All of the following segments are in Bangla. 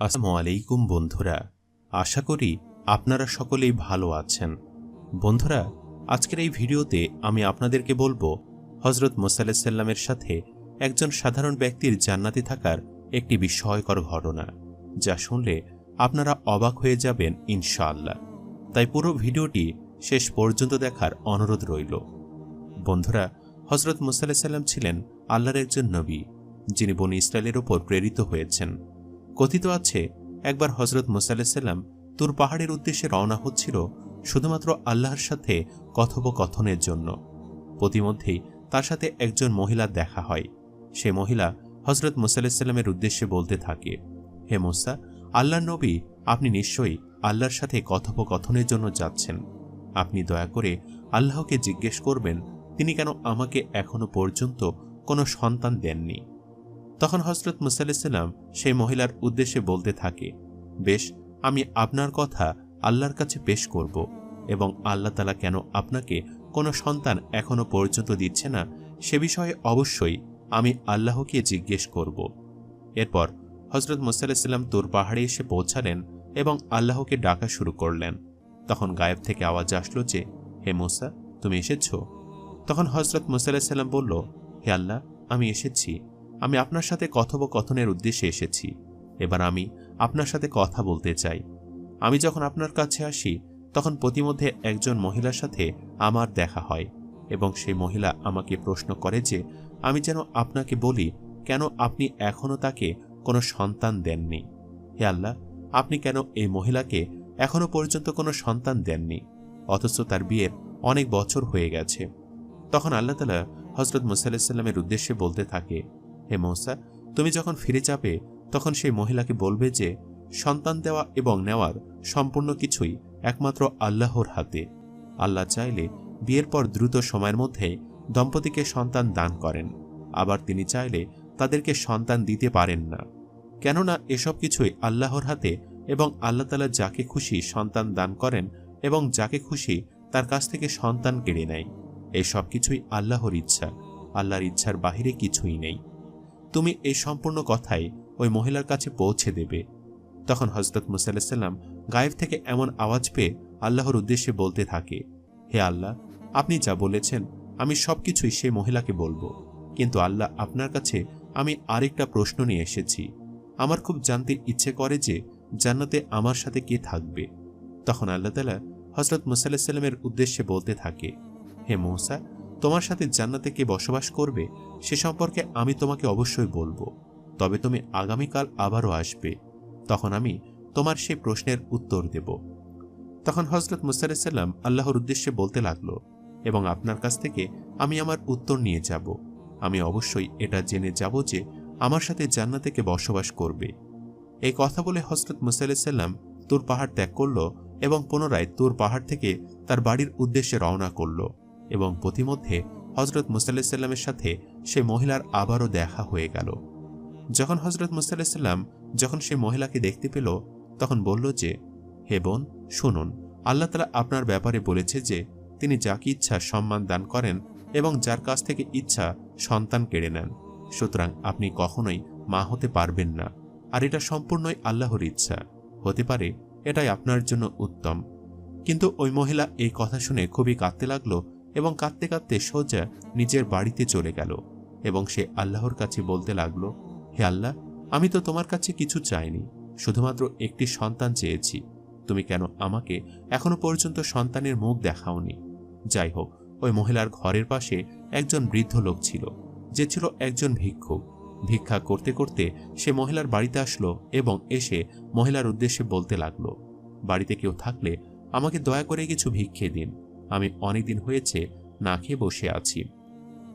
আসসালামু আলাইকুম বন্ধুরা, আশা করি আপনারা সকলেই ভালো আছেন। বন্ধুরা, আজকের এই ভিডিওতে আমি আপনাদেরকে বলব হজরত মোসাল্লামের সাথে একজন সাধারণ ব্যক্তির জান্নাতে থাকার একটি বিস্ময়কর ঘটনা, যা শুনলে আপনারা অবাক হয়ে যাবেন ইনশাআল্লাহ। তাই পুরো ভিডিওটি শেষ পর্যন্ত দেখার অনুরোধ রইল। বন্ধুরা হজরত মুসাল্লাম ছিলেন আল্লাহর একজন নবী, যিনি বনি ইসরায়েলের ওপর প্রেরিত হয়েছেন। কথিত আছে, একবার হজরত মুসাল্লাম তুর পাহাড়ের উদ্দেশ্যে রওনা হচ্ছিল শুধুমাত্র আল্লাহর সাথে কথোপকথনের জন্য। প্রতিমধ্যেই তার সাথে একজন মহিলা দেখা হয়। সে মহিলা হজরত মুসাল্লামের উদ্দেশ্যে বলতে থাকে, হে মুসা আল্লাহ নবী, আপনি নিশ্চয়ই আল্লাহর সাথে কথোপকথনের জন্য যাচ্ছেন। আপনি দয়া করে আল্লাহকে জিজ্ঞেস করবেন, তিনি কেন আমাকে এখনও পর্যন্ত কোনো সন্তান দেননি? তখন হজরত মুসাল্লাম সেই মহিলার উদ্দেশ্যে বলতে থাকে, বেশ, আমি আপনার কথা আল্লাহর কাছে পেশ করব এবং আল্লাহ তালা কেন আপনাকে কোনো সন্তান এখনও পর্যন্ত দিচ্ছে না, সে বিষয়ে অবশ্যই আমি আল্লাহকে জিজ্ঞেস করব। এরপর হজরত মুসাল্লাম তোর পাহাড়ে এসে পৌঁছালেন এবং আল্লাহকে ডাকা শুরু করলেন। তখন গায়েব থেকে আওয়াজ আসলো যে, হে মুসা, তুমি এসেছ? তখন হজরত মুসাল্লাম বলল, হে আল্লাহ, আমি এসেছি। আমি আপনার সাথে কথোপকথনের উদ্দেশ্যে এসেছি। এবার আমি আপনার সাথে কথা বলতে চাই। আমি যখন আপনার কাছে আসি, তখন প্রতিমধ্যে একজন মহিলার সাথে আমার দেখা হয় এবং সেই মহিলা আমাকে প্রশ্ন করে যে, আমি যেন আপনাকে বলি, কেন আপনি এখনও তাকে কোনো সন্তান দেননি? হে আল্লাহ, আপনি কেন এই মহিলাকে এখনও পর্যন্ত কোনো সন্তান দেননি? অথচ তার বিয়ের অনেক বছর হয়ে গেছে। তখন আল্লাহ তালা হজরত মুসাল্লামের উদ্দেশ্যে বলতে থাকে হে মৌসা, তুমি যখন ফিরে যাবে, তখন সেই মহিলাকে বলবে যে, সন্তান দেওয়া এবং নেওয়ার সম্পূর্ণ কিছুই একমাত্র আল্লাহর হাতে। আল্লাহ চাইলে বিয়ের পর দ্রুত সময়ের মধ্যে দম্পতিকে সন্তান দান করেন, আবার তিনি চাইলে তাদেরকে সন্তান দিতে পারেন না। কেননা এসব কিছুই আল্লাহর হাতে এবং আল্লাহ তালা যাকে খুশি সন্তান দান করেন এবং যাকে খুশি তার কাছ থেকে সন্তান কেড়ে নেয়। এই সব কিছুই আল্লাহর ইচ্ছা। আল্লাহর ইচ্ছার বাহিরে কিছুই নেই। তুমি এই সম্পূর্ণ কথাই ওই মহিলার কাছে পৌঁছে দেবে। তখন হজরত মুসাল্লাম গায়েব থেকে এমন আওয়াজ পেয়ে আল্লাহর উদ্দেশ্যে বলতে থাকে, হে আল্লাহ, আপনি যা বলেছেন, আমি সবকিছুই সেই মহিলাকে বলব। কিন্তু আল্লাহ আপনার কাছে আমি আরেকটা প্রশ্ন নিয়ে এসেছি। আমার খুব জানতে ইচ্ছে করে যে জান্নাতে আমার সাথে কে থাকবে? তখন আল্লাহ তালা হজরত মুসাল্লামের উদ্দেশ্যে বলতে থাকে, হে মৌসা তোমার সাথে জান্নাতে কে বসবাস করবে, সে সম্পর্কে আমি তোমাকে অবশ্যই বলব। তবে তুমি আগামীকাল আবারও আসবে। তখন আমি তোমার সেই প্রশ্নের উত্তর দেব। তখন হজরত মুসাল্লাম আল্লাহর উদ্দেশ্যে বলতে লাগল, এবং আপনার কাছ থেকে আমি আমার উত্তর নিয়ে যাব। আমি অবশ্যই এটা জেনে যাব যে আমার সাথে জান্নাতে কে বসবাস করবে। এই কথা বলে হজরত মুসাল্লাম তোর পাহাড় ত্যাগ করল এবং পুনরায় তোর পাহাড় থেকে তার বাড়ির উদ্দেশ্যে রওনা করল। এবং প্রতিমধ্যে হজরত মুসাল্লামের সাথে সে মহিলার আবারও দেখা হয়ে গেল। যখন হজরত মুসাল্লাম যখন সে মহিলাকে দেখতে পেল, তখন বলল যে, হে বোন, শুনুন, আল্লাহ তালা আপনার ব্যাপারে বলেছে যে, তিনি যাকে ইচ্ছা সম্মান দান করেন এবং যার কাছ থেকে ইচ্ছা সন্তান কেড়ে নেন। সুতরাং আপনি কখনোই মা হতে পারবেন না। আর এটা সম্পূর্ণই আল্লাহর ইচ্ছা। হতে পারে এটাই আপনার জন্য উত্তম। কিন্তু ওই মহিলা এই কথা শুনে খুবই কাঁদতে লাগল এবং কাঁদতে কাঁদতে সোজা নিজের বাড়িতে চলে গেল এবং সে আল্লাহর কাছে বলতে লাগল, হে আল্লাহ, আমি তো তোমার কাছে কিছু চাইনি, শুধুমাত্র একটি সন্তান চেয়েছি। তুমি কেন আমাকে এখনও পর্যন্ত সন্তানের মুখ দেখাওনি? যাই হোক, ওই মহিলার ঘরের পাশে একজন বৃদ্ধ লোক ছিল, যে ছিল একজন ভিক্ষুক। ভিক্ষা করতে করতে সে মহিলার বাড়িতে আসলো এবং এসে মহিলার উদ্দেশ্যে বলতে লাগল, বাড়িতে কেউ থাকলে আমাকে দয়া করে কিছু ভিক্ষে দিন। আমি অনেকদিন হয়েছে না খেয়ে বসে আছি।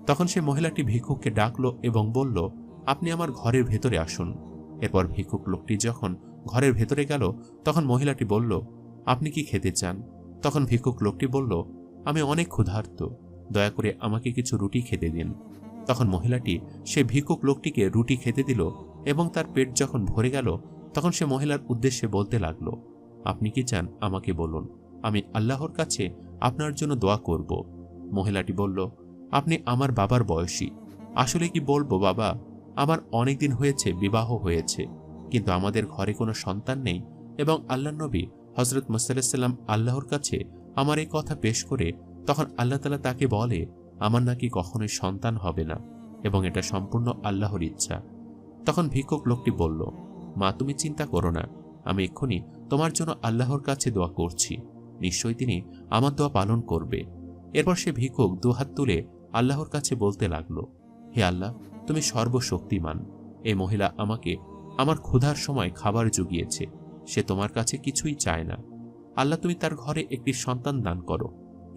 তখন সে মহিলাটি ভিক্ষুককে ডাকলো এবং বলল, আপনি আমার ঘরের ভেতরে আসুন। এরপর ভিক্ষুক লোকটি যখন ঘরের ভেতরে গেল, তখন মহিলাটি বলল, আপনি কি খেতে চান? তখন ভিক্ষুক লোকটি বলল, আমি অনেক ক্ষুধার্ত, দয়া করে আমাকে কিছু রুটি খেতে দিন। তখন মহিলাটি সে ভিক্ষুক লোকটিকে রুটি খেতে দিল এবং তার পেট যখন ভরে গেল, তখন সে মহিলার উদ্দেশ্যে বলতে লাগল, আপনি কি চান আমাকে বলুন, আমি আল্লাহর কাছে আপনার জন্য দোয়া করব। মহিলাটি বলল, আপনি আমার বাবার বয়সী। আসলে কি বলব বাবা, আমার অনেক দিন হয়েছে, বিবাহ হয়েছে। কিন্তু আমাদের ঘরে কোনো সন্তান নেই এবং আল্লাহ নবী হজরত মুসাল্লাম আল্লাহর কাছে আমার এই কথা পেশ করে তখন আল্লাহ তালা তাকে বলে, আমার নাকি কখনোই সন্তান হবে না এবং এটা সম্পূর্ণ আল্লাহর ইচ্ছা। তখন ভিক্ষুক লোকটি বলল, মা, তুমি চিন্তা করো না। আমি এক্ষুনি তোমার জন্য আল্লাহর কাছে দোয়া করছি। নিশ্চয়ই তিনি আমার দোয়া পালন করবে। এরপর সে ভিক্ষুক দুহাত তুলে আল্লাহর কাছে বলতে লাগল, হে আল্লাহ, তুমি সর্বশক্তিমান। এই মহিলা আমাকে আমার ক্ষুধার সময় খাবার জুগিয়েছে, সে তোমার কাছে কিছুই চায় না। আল্লাহ, তুমি তার ঘরে একটি সন্তান দান করো,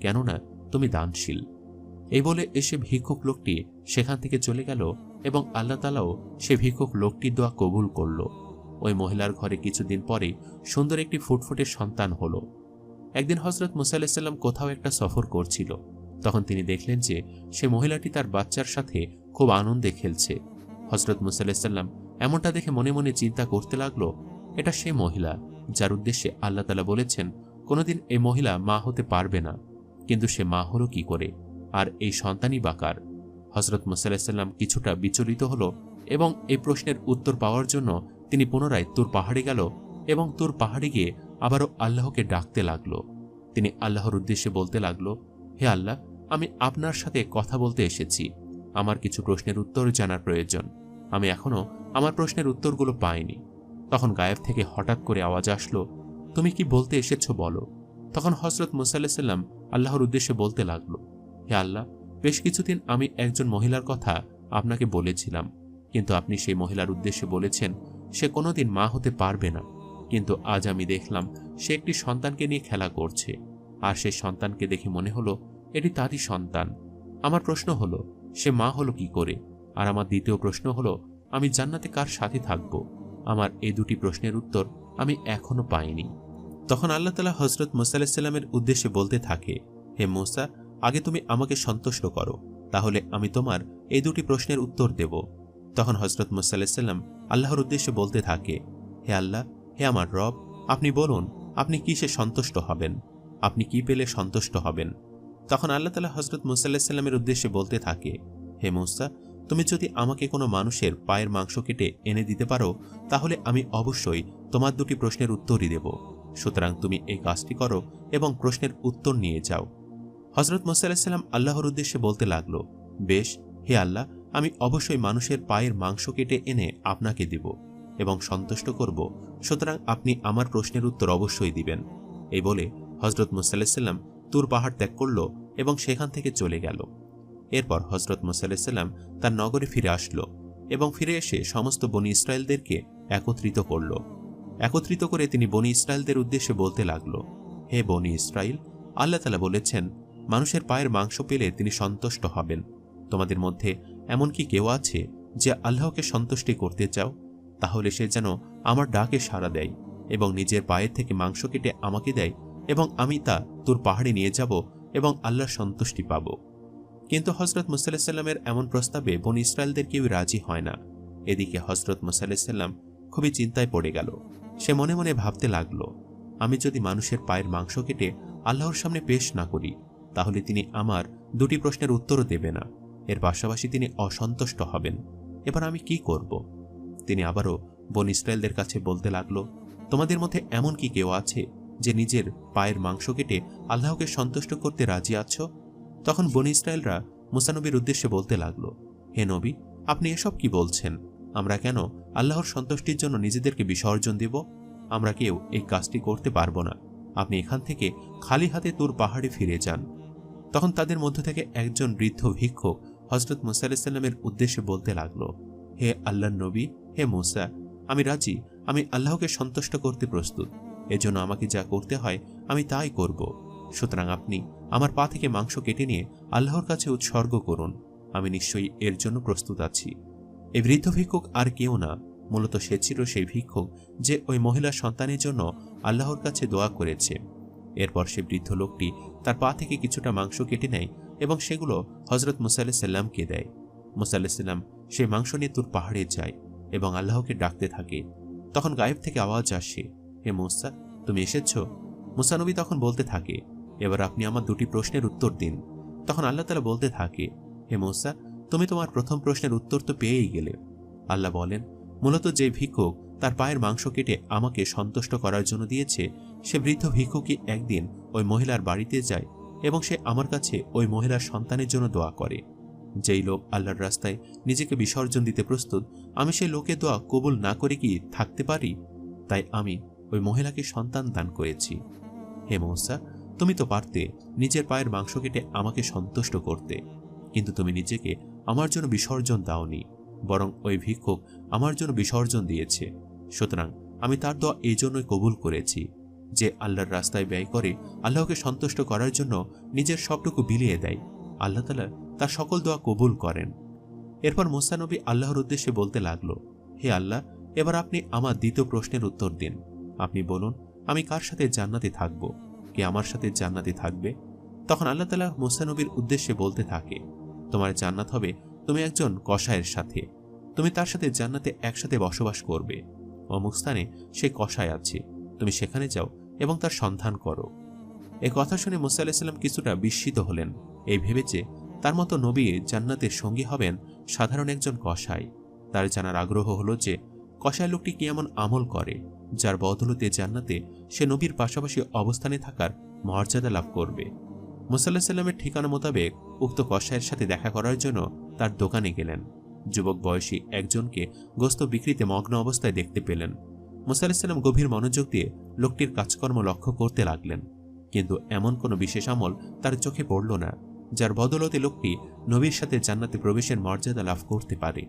কেননা তুমি দানশীল। এই বলে এসে ভিক্ষুক লোকটি সেখান থেকে চলে গেল এবং আল্লাহ তালাও সে ভিক্ষুক লোকটির দোয়া কবুল করল। ওই মহিলার ঘরে কিছুদিন পরে সুন্দর একটি ফুটফুটে সন্তান হল। একদিন হজরত মুসাল্লাম কোথাও একটা সফর করছিল। তখন তিনি দেখলেন যে, সে মহিলাটি তার বাচ্চার সাথে খুব আনন্দে খেলছে। হজরত মুসাল্লাম এমনটা দেখে মনে মনে চিন্তা করতে লাগল, এটা সে মহিলা, যার উদ্দেশ্যে আল্লাহ তালা বলেছেন, কোনোদিন এই মহিলা মা হতে পারবে না। কিন্তু সে মা হলো কি করে? আর এই সন্তানই বাকার হজরত মুসাল্লাম কিছুটা বিচলিত হল এবং এই প্রশ্নের উত্তর পাওয়ার জন্য তিনি পুনরায় তুর পাহাড়ে গেল এবং তুর পাহাড়ে গিয়ে আবারও আল্লাহকে ডাকতে লাগল। তিনি আল্লাহর উদ্দেশ্যে বলতে লাগল, হে আল্লাহ, আমি আপনার সাথে কথা বলতে এসেছি। আমার কিছু প্রশ্নের উত্তর জানার প্রয়োজন। আমি এখনও আমার প্রশ্নের উত্তরগুলো পাইনি। তখন গায়েব থেকে হঠাৎ করে আওয়াজ আসলো, তুমি কি বলতে এসেছ বলো? তখন হজরত মুসাল্লাম আল্লাহর উদ্দেশ্যে বলতে লাগল, হে আল্লাহ, বেশ কিছুদিন আমি একজন মহিলার কথা আপনাকে বলেছিলাম। কিন্তু আপনি সেই মহিলার উদ্দেশ্যে বলেছেন, সে কোনোদিন মা হতে পারবে না। কিন্তু আজ আমি দেখলাম সে একটি সন্তানকে নিয়ে খেলা করছে। আর সেই সন্তানকে দেখে মনে হলো, এটি তারই সন্তান। আমার প্রশ্ন হলো, সে মা হলো কি করে? আর আমার দ্বিতীয় প্রশ্ন হলো, আমি জান্নাতে কার সাথে থাকব? আমার এই দুটি প্রশ্নের উত্তর আমি এখনও পাইনি। তখন আল্লাহ তালা হজরত মুসাল্লামের উদ্দেশ্যে বলতে থাকে, হে মোসা, আগে তুমি আমাকে সন্তুষ্ট করো, তাহলে আমি তোমার এই দুটি প্রশ্নের উত্তর দেব। তখন হজরত মুসাল্লাম আল্লাহর উদ্দেশ্যে বলতে থাকে, হে আল্লাহ হে আমার রব, আপনি বলুন, আপনি কিসে সন্তুষ্ট হবেন? আপনি কি পেলে সন্তুষ্ট হবেন? তখন আল্লাহ তালা হজরত মুসাল্লাহামের উদ্দেশ্যে বলতে থাকে, হে মুসা, তুমি যদি আমাকে কোনো মানুষের পায়ের মাংস কেটে এনে দিতে পারো, তাহলে আমি অবশ্যই তোমার দুটি প্রশ্নের উত্তরই দেব। সুতরাং তুমি এই কাজটি করো এবং প্রশ্নের উত্তর নিয়ে যাও। হজরত মুসাল্লাম আল্লাহর উদ্দেশ্যে বলতে লাগল, বেশ, হে আল্লাহ, আমি অবশ্যই মানুষের পায়ের মাংস কেটে এনে আপনাকে দিব। এবং সন্তুষ্ট করব, সুতরাং আপনি আমার প্রশ্নের উত্তর অবশ্যই দিবেন। এই বলে হজরত মুসাল্লাম তুর পাহাড় ত্যাগ করল এবং সেখান থেকে চলে গেল। এরপর হজরত মুসাল্লাম তার নগরে ফিরে আসলো এবং ফিরে এসে সমস্ত বনি ইসরায়েলদেরকে একত্রিত করল। একত্রিত করে তিনি বনি ইসরায়েলদের উদ্দেশ্যে বলতে লাগল, হে বনি ইসরায়েল, আল্লাহ তালা বলেছেন, মানুষের পায়ের মাংস পেলে তিনি সন্তুষ্ট হবেন। তোমাদের মধ্যে এমন কি কেউ আছে যে আল্লাহকে সন্তুষ্টি করতে চাও? তাহলে সে যেন আমার ডাকে সাড়া দেয় এবং নিজের পায়ের থেকে মাংস কেটে আমাকে দেয় এবং আমি তা তোর পাহাড়ে নিয়ে যাব এবং আল্লাহর সন্তুষ্টি পাব। কিন্তু হজরত মুসাল্লামের এমন প্রস্তাবে বন ইসরায়েলদের কেউ রাজি হয় না। এদিকে হজরত মুসাল্লাম খুবই চিন্তায় পড়ে গেল। সে মনে মনে ভাবতে লাগল, আমি যদি মানুষের পায়ের মাংস কেটে আল্লাহর সামনে পেশ না করি, তাহলে তিনি আমার দুটি প্রশ্নের উত্তরও দেবে না। এর পাশাপাশি তিনি অসন্তুষ্ট হবেন। এবার আমি কি করব? তিনি আবারও বন ইসরায়েলদের কাছে বলতে লাগল, তোমাদের মধ্যে এমন কি কেউ আছে যে নিজের পায়ের মাংস কেটে আল্লাহকে সন্তুষ্ট করতে রাজি আছো? তখন বন ইসরায়েলরা মুসানবীর উদ্দেশ্যে বলতে লাগল, হে নবী, আপনি এসব কি বলছেন? আমরা কেন আল্লাহর সন্তুষ্টির জন্য নিজেদেরকে বিসর্জন দেব? আমরা কেউ এই কাজটি করতে পারব না। আপনি এখান থেকে খালি হাতে তোর পাহাড়ে ফিরে যান। তখন তাদের মধ্য থেকে একজন বৃদ্ধ ভিক্ষুক হজরত মুসাইসাল্লামের উদ্দেশ্যে বলতে লাগল, হে আল্লাহ নবী হে মুসা, আমি রাজি, আমি আল্লাহকে সন্তুষ্ট করতে প্রস্তুত। এজন্য আমাকে যা করতে হয়, আমি তাই করব। সুতরাং আপনি আমার পা থেকে মাংস কেটে নিয়ে আল্লাহর কাছে উৎসর্গ করুন। আমি নিশ্চয়ই এর জন্য প্রস্তুত আছি। এই বৃদ্ধ ভিক্ষুক আর কেউ না। মূলত সে ছিল সেই ভিক্ষুক যে ওই মহিলার সন্তানের জন্য আল্লাহর কাছে দোয়া করেছে। এরপর সে বৃদ্ধ লোকটি তার পা থেকে কিছুটা মাংস কেটে নেয় এবং সেগুলো হজরত মুসাল্লাহ সাল্লামকে দেয়। মুসাল্লাহ সাল্লাম সেই মাংস নিয়ে তুর পাহাড়ে যায়। এবং আল্লাহকে ডাকতে থাকে। তখন গায়েব থেকে আওয়াজ আসে, হে মুসা, তুমি এসেছ? মুসানবী তখন বলতে থাকে, এবার আপনি আমার দুটি প্রশ্নের উত্তর দিন। তখন আল্লাহ তালা বলতে থাকে, হে মুসা, তুমি তোমার প্রথম প্রশ্নের উত্তর তো পেয়েই গেলে। আল্লাহ বলেন, মূলত যে ভিক্ষুক তার পায়ের মাংস কেটে আমাকে সন্তুষ্ট করার জন্য দিয়েছে, সে বৃদ্ধ ভিক্ষুকই একদিন ওই মহিলার বাড়িতে যায় এবং সে আমার কাছে ওই মহিলার সন্তানের জন্য দোয়া করে। যেই লোক আল্লাহর রাস্তায় নিজেকে বিসর্জন দিতে প্রস্তুত, আমি সেই লোকে দোয়া কবুল না করে কি থাকতে পারি? তাই আমি ওই মহিলাকে সন্তান দান করেছি। হে মৌসা, তুমি তো পারতে নিজের পায়ের মাংস কেটে আমাকে সন্তুষ্ট করতে, কিন্তু তুমি নিজেকে আমার জন্য বিসর্জন দাওনি, বরং ওই ভিক্ষুক আমার জন্য বিসর্জন দিয়েছে। সুতরাং আমি তার দোয়া এই জন্যই কবুল করেছি, যে আল্লাহর রাস্তায় ব্যয় করে আল্লাহকে সন্তুষ্ট করার জন্য নিজের সবটুকু বিলিয়ে দেয়। আল্লাহ তালা তার সকল দোয়া কবুল করেন। এরপর মুসানবী আল্লাহর উদ্দেশ্যে বলতে লাগল, হে আল্লাহ, এবার আপনি আমার দ্বিতীয় প্রশ্নের উত্তর দিন। আপনি বলুন, আমি কার সাথে জান্নাতে থাকব? কে আমার সাথে জান্নাতে থাকবে? তখন আল্লাহ তালা মুসানবীর উদ্দেশ্যে বলতে থাকে, তোমার জান্নাত হবে তুমি একজন কষায়ের সাথে। তুমি তার সাথে জান্নাতে একসাথে বসবাস করবে। অমুক স্থানে সে কষায় আছে। তুমি সেখানে যাও এবং তার সন্ধান করো। এ কথা শুনে মুসা আলাহিসাল্লাম কিছুটা বিস্মিত হলেন। এই ভেবেছে তার মতো নবী জান্নাতের সঙ্গী হবেন সাধারণ একজন কষাই তার জানার আগ্রহ হলো যে কষায় লোকটি কি এমন আমল করে, যার বদলতে জান্নাতে সে নবীর পাশাপাশি অবস্থানে থাকার মর্যাদা লাভ করবে? মুসাল্লাহ সাল্লামের ঠিকানা মোতাবেক উক্ত কষায়ের সাথে দেখা করার জন্য তার দোকানে গেলেন। যুবক বয়সী একজনকে গোস্ত বিক্রিতে মগ্ন অবস্থায় দেখতে পেলেন। মুসাল্লাম গভীর মনোযোগ দিয়ে লোকটির কাজকর্ম লক্ষ্য করতে লাগলেন। কিন্তু এমন কোনো বিশেষ আমল তার চোখে পড়ল না। যার বদলতে লোকটি নবীর সাথে জান্নাতে প্রবেশের মর্যাদা লাভ করতে পারে।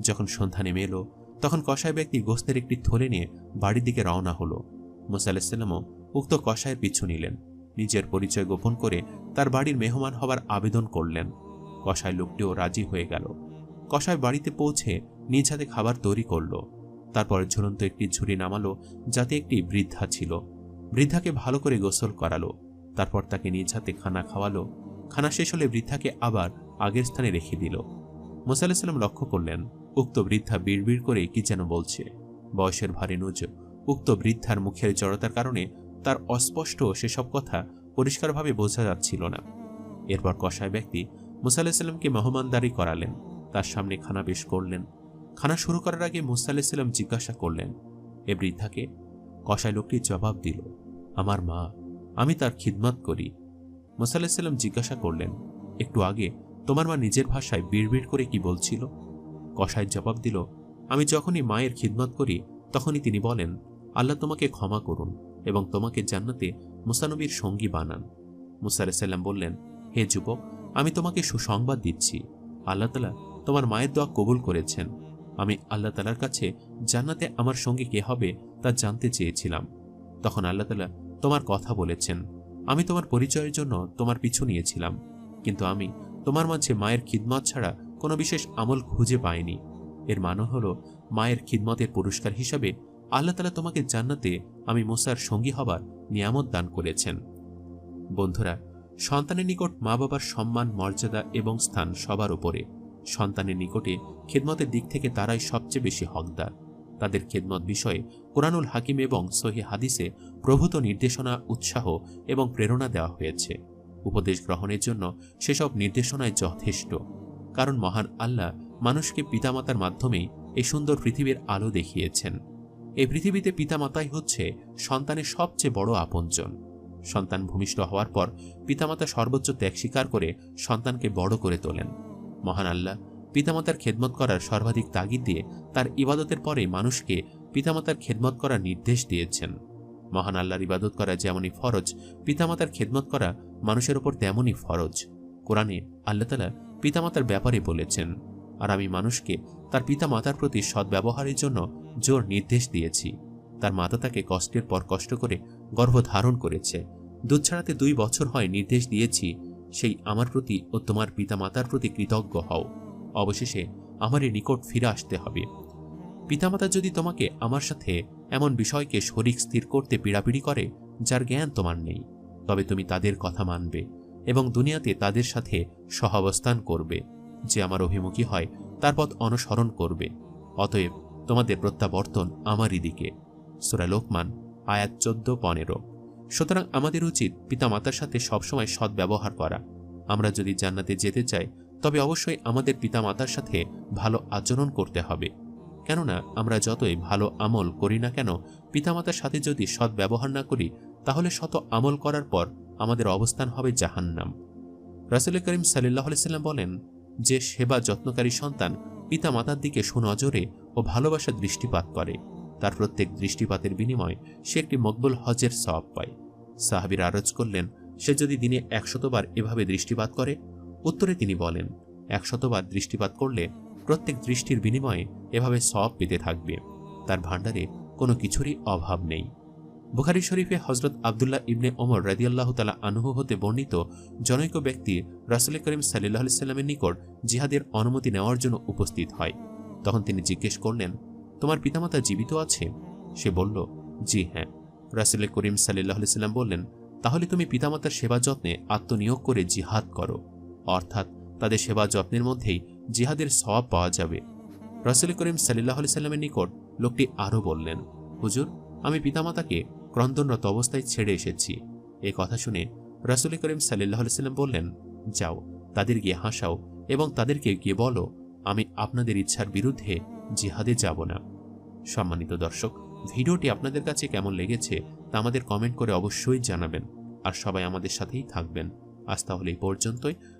যখন সন্ধ্যা নেমে এলো, তখন কষায় ব্যক্তি গোস্তের একটি থলে নিয়ে বাড়ির দিকে রওনা হলো। মুসা আলাহিসাল্লামও উক্ত কষায়ের পিছু নিলেন। নিজের পরিচয় গোপন করে তার বাড়ির মেহমান হবার আবেদন করলেন। কষায় লোকটিও রাজি হয়ে গেল। কষায় বাড়িতে পৌঁছে নিজ হাতে খাবার তৈরি করল। তারপর ঝুলন্ত একটি ঝুড়ি নামালো, যাতে একটি বৃদ্ধা ছিল। বৃদ্ধাকে ভালো করে গোসল করালো। তারপর তাকে নিজ হাতে খানা খাওয়ালো খানা শেষ হলে বৃদ্ধাকে আবার আগের স্থানে রেখে দিল। মোসাল্লাম লক্ষ্য করলেন, উক্ত বৃদ্ধা বিড়বিড় করে কি যেন বলছে। বয়সের ভারী নুজ, উক্ত বৃদ্ধার মুখের জড়তার কারণে তার অস্পষ্ট সেসব কথা পরিষ্কারভাবে বোঝা যাচ্ছিল না। এরপর কষায় ব্যক্তি মুসাল্লাহামকে মেহমানদারি করালেন। তার সামনে খানা পেশ করলেন। খানা শুরু করার আগে মুসা আলাহিসাল্লাম জিজ্ঞাসা করলেন, এ বৃদ্ধাকে? কষায় লোকটি জবাব দিল, আমার মা, আমি তার খিদমত করি। মুসা আলাহিসাল্লাম জিজ্ঞাসা করলেন, একটু আগে তোমার মা নিজের ভাষায় বিড়বিড় করে কি বলছিল? কষায় জবাব দিল, আমি যখনই মায়ের খিদমত করি, তখনই তিনি বলেন, আল্লাহ তোমাকে ক্ষমা করুন এবং তোমাকে জান্নাতে মুসানবীর সঙ্গী বানান। মুসা আলাহিসাল্লাম বললেন, হে যুবক, আমি তোমাকে সুসংবাদ দিচ্ছি। আল্লাহ তালা তোমার মায়ের দোয়া কবুল করেছেন। আমি আল্লাহ তালার কাছে জান্নাতে আমার সঙ্গে কে হবে তা জানতে চেয়েছিলাম। তখন আল্লাহ তালা তোমার কথা বলেছেন। আমি তোমার পরিচয়ের জন্য তোমার পিছু নিয়েছিলাম, কিন্তু আমি তোমার মাঝে মায়ের খিদমত ছাড়া কোনো বিশেষ আমল খুঁজে পাইনি। এর মানে হল, মায়ের খিদমতের পুরস্কার হিসাবে আল্লাহ তালা তোমাকে জান্নাতে আমি মুসার সঙ্গী হবার নিয়ামত দান করেছেন। বন্ধুরা, সন্তানের নিকট মা বাবার সম্মান, মর্যাদা এবং স্থান সবার উপরে। সন্তানের নিকটে খেদমতের দিক থেকে তারাই সবচেয়ে বেশি হকদার। তাদের খেদমত বিষয়ে কোরআনুল হাকিম এবং সহি হাদিসে প্রভূত নির্দেশনা, উৎসাহ এবং প্রেরণা দেওয়া হয়েছে। উপদেশ গ্রহণের জন্য সেসব নির্দেশনায় যথেষ্ট। কারণ মহান আল্লাহ মানুষকে পিতামাতার মাধ্যমেই এই সুন্দর পৃথিবীর আলো দেখিয়েছেন। এই পৃথিবীতে পিতামাতাই হচ্ছে সন্তানের সবচেয়ে বড় আপনজন। সন্তান ভূমিষ্ঠ হওয়ার পর পিতামাতা সর্বোচ্চ ত্যাগ স্বীকার করে সন্তানকে বড় করে তোলেন। মহান আল্লাহ পিতামাতার খেদমত করার সর্বাধিক তাগিদ দিয়ে তার ইবাদতের পরে মানুষকে পিতামাতার খেদমত করার নির্দেশ দিয়েছেন। মহান আল্লাহর ইবাদত করা যেমনই ফরজ, পিতামাতার খেদমত করা মানুষের ওপর তেমনই ফরজ। কোরআনে আল্লাহ তালা পিতামাতার ব্যাপারে বলেছেন, আর আমি মানুষকে তার পিতামাতার প্রতি সদ্ব্যবহারের জন্য জোর নির্দেশ দিয়েছি। তার মাতা তাকে কষ্টের পর কষ্ট করে গর্ভ ধারণ করেছে। দুধ ছাড়াতে দুই বছর হয় নির্দেশ দিয়েছি, সেই আমার প্রতি ও তোমার পিতামাতার প্রতি কৃতজ্ঞ হও। অবশেষে আমারই নিকট ফিরে আসতে হবে। পিতামাতা যদি তোমাকে আমার সাথে এমন বিষয়কে শরিক স্থির করতে পীড়াপিড়ি করে, যার জ্ঞান তোমার নেই, তবে তুমি তাদের কথা মানবে এবং দুনিয়াতে তাদের সাথে সহাবস্থান করবে, যে আমার অভিমুখী হয়, তার পথ অনুসরণ করবে। অতএব তোমাদের প্রত্যাবর্তন আমারই দিকে। সুরা লোকমান, আয়াত চোদ্দ, পনেরো। সুতরাং আমাদের উচিত পিতামাতার সাথে সবসময় সদ্ব্যবহার করা। আমরা যদি জান্নাতে যেতে চাই তবে অবশ্যই আমাদের পিতামাতার সাথে ভালো আচরণ করতে হবে। কেননা, আমরা যতই ভালো আমল করি না কেন, পিতামাতার সাথে যদি সৎ ব্যবহার না করি, তাহলে শত আমল করার পর আমাদের অবস্থান হবে জাহান্নাম। রাসুল করিম সাল্লাহ সাল্লাম বলেন, যে সেবা যত্নকারী সন্তান পিতামাতার দিকে সুনজরে ও ভালোবাসা দৃষ্টিপাত করে, তার প্রত্যেক দৃষ্টিপাতের বিনিময়ে সে একটি মকবুল হজের সওয়াব পায়। সাহাবির আরজ করলেন, সে যদি দিনে একশতবার এভাবে দৃষ্টিপাত করে উত্তরে তিনি বলেন, একশতবার দৃষ্টিপাত করলে প্রত্যেক দৃষ্টির বিনিময়ে এভাবে সব পেতে থাকবে। তার ভাণ্ডারে কোনো কিছুরই অভাব নেই। বুখারি শরীফে হজরত আবদুল্লাহ ইবনে ওমর রাদিয়াল্লাহ তালা আনুহ হতে বর্ণিত জনৈক ব্যক্তি রাসুল করিম সাল্লাহ সাল্লামের নিকট জিহাদের অনুমতি নেওয়ার জন্য উপস্থিত হয়। তখন তিনি জিজ্ঞেস করলেন, তোমার পিতামাতা জীবিত আছে? সে বলল, জি হ্যাঁ। রাসুল করিম সাল্লাহ সাল্লাম বললেন, তাহলে তুমি পিতামাতার সেবা যত্নে আত্মনিয়োগ করে জিহাদ করো। অর্থাৎ তাদের সেবা যত্নের মধ্যেই জিহাদের সওয়াব পাওয়া যাবে। রাসুল করিম সাল্লাহ সাল্লামের নিকট লোকটি আরও বললেন, হুজুর, আমি পিতামাতাকে ক্রন্দনরত অবস্থায় ছেড়ে এসেছি। এ কথা শুনে রাসুল করিম সাল্লাহ সাল্লাম বললেন, যাও, তাদের গিয়ে হাসাও এবং তাদেরকে গিয়ে বলো, আমি আপনাদের ইচ্ছার বিরুদ্ধে জিহাদে যাব না। সম্মানিত দর্শক, ভিডিওটি আপনাদের কাছে কেমন লেগেছে তা আমাদের কমেন্ট করে অবশ্যই জানাবেন। আর সবাই আমাদের সাথেই থাকবেন। আজ তাহলে এই পর্যন্তই।